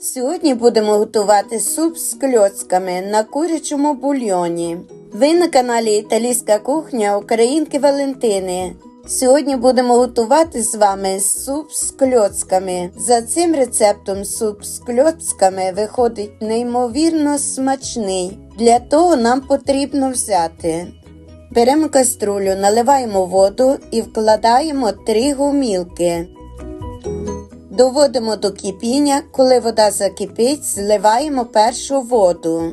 Сьогодні будемо готувати суп з кльоцками на курячому бульйоні. Ви на каналі Італійська кухня Українки Валентини. Сьогодні будемо готувати з вами суп з кльоцками. За цим рецептом суп з кльоцками виходить неймовірно смачний. Для того нам потрібно взяти. Беремо каструлю, наливаємо воду і вкладаємо 3 гумілки. Доводимо до кипіння, коли вода закипить, зливаємо першу воду.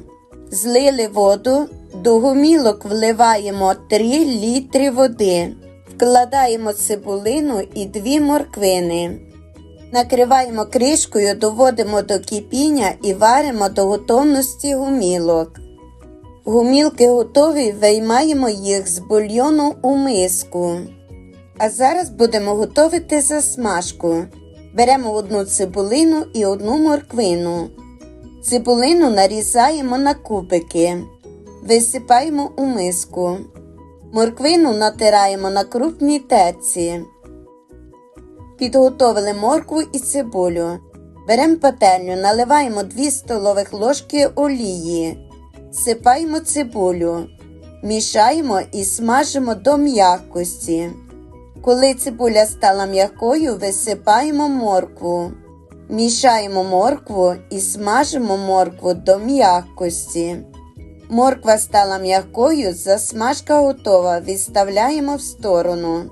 Злили воду, до гумілок вливаємо 3 літри води. Вкладаємо цибулину і 2 морквини. Накриваємо кришкою, доводимо до кипіння і варимо до готовності гумілок. Гумілки готові, виймаємо їх з бульйону у миску. А зараз будемо готувати засмажку. Беремо одну цибулину і одну морквину. Цибулину нарізаємо на кубики. Висипаємо у миску. Морквину натираємо на крупній терці. Підготовили моркву і цибулю. Беремо пательню, наливаємо 2 столових ложки олії. Сипаємо цибулю. Мішаємо і смажимо до м'якості. Коли цибуля стала м'якою, висипаємо моркву. Мішаємо моркву і смажимо моркву до м'якості. Морква стала м'якою, засмажка готова. Відставляємо в сторону.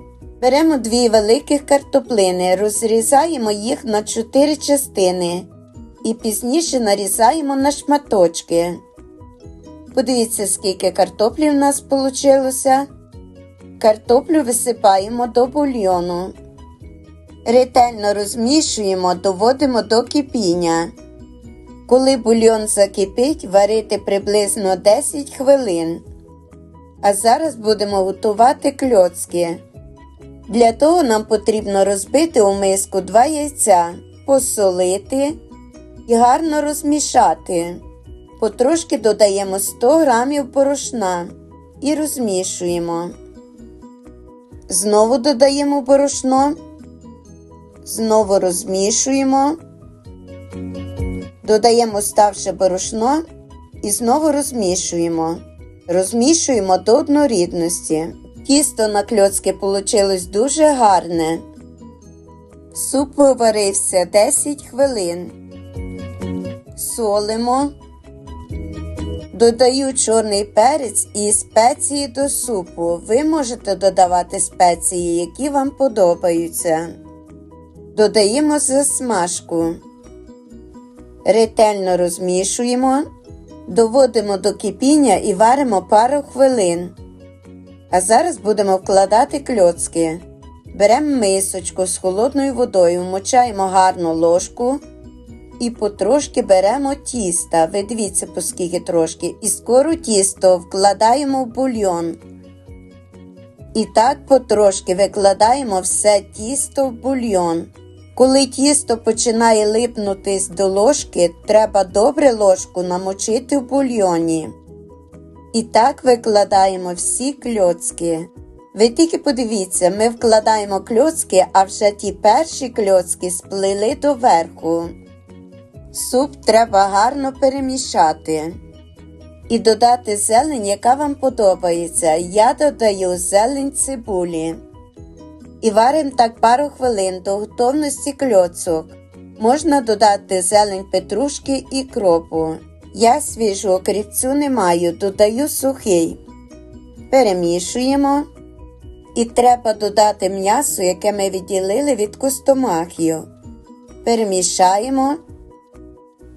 Беремо дві великих картоплини, розрізаємо їх на 4 частини і пізніше нарізаємо на шматочки. Подивіться, скільки картоплі в нас вийшло. Картоплю висипаємо до бульйону. Ретельно розмішуємо, доводимо до кипіння. Коли бульйон закипить, варити приблизно 10 хвилин. А зараз будемо готувати кльоцки. Для того нам потрібно розбити у миску 2 яйця, посолити і гарно розмішати. Потрошки додаємо 100 г борошна і розмішуємо. Знову додаємо борошно, знову розмішуємо, додаємо ставше борошно і знову розмішуємо. Розмішуємо до однорідності. Тісто на кльоцки вийшло дуже гарне. Суп виварився 10 хвилин. Солимо. Додаю чорний перець і спеції до супу. Ви можете додавати спеції, які вам подобаються. Додаємо засмажку. Ретельно розмішуємо, доводимо до кипіння і варимо пару хвилин. А зараз будемо вкладати кльоцки. Беремо мисочку з холодною водою, вмочаємо гарну ложку. І потрошки беремо тіста, ви дивіться, поскільки трошки, і скоро тісто вкладаємо в бульйон. І так потрошки викладаємо все тісто в бульйон. Коли тісто починає липнутись до ложки, треба добре ложку намочити в бульйоні. І так викладаємо всі кльоцки. Ви тільки подивіться, ми вкладаємо кльоцки, а вже ті перші кльоцки сплили доверху. Суп треба гарно перемішати і додати зелень, яка вам подобається. Я додаю зелень цибулі. І варимо так пару хвилин до готовності кльоцок. Можна додати зелень петрушки і кропу. Я свіжу окрівцю не маю, додаю сухий. Перемішуємо. І треба додати м'ясо, яке ми відділили від костомахію. Перемішаємо.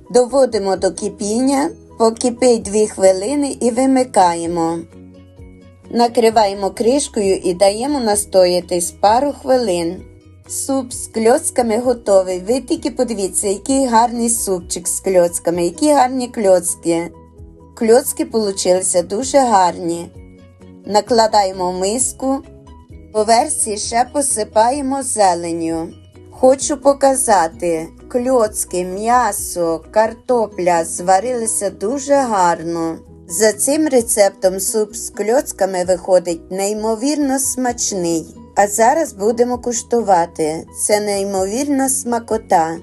Доводимо до кипіння, покипить 2 хвилини і вимикаємо. Накриваємо кришкою і даємо настоятись пару хвилин. Суп з кльоцками готовий. Ви тільки подивіться, який гарний супчик з кльоцками, які гарні кльоцки. Кльоцки получилися дуже гарні. Накладаємо в миску. По версії ще посипаємо зеленню. Хочу показати, кльоцки, м'ясо, картопля зварилися дуже гарно. За цим рецептом суп з кльоцками виходить неймовірно смачний. А зараз будемо куштувати. Це неймовірна смакота.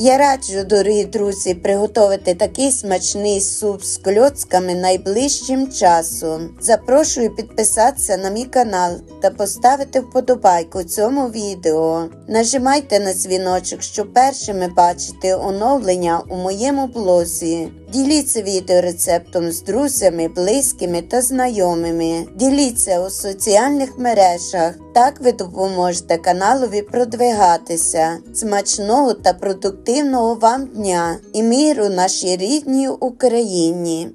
Я раджу, дорогі друзі, приготувати такий смачний суп з кльоцками найближчим часом. Запрошую підписатися на мій канал та поставити вподобайку цьому відео. Нажимайте на дзвіночок, щоб першими бачити оновлення у моєму блозі. Діліться відеорецептом з друзями, близькими та знайомими. Діліться у соціальних мережах. Так ви допоможете каналові продвигатися. Смачного та продуктивного вам дня і миру нашій рідній Україні.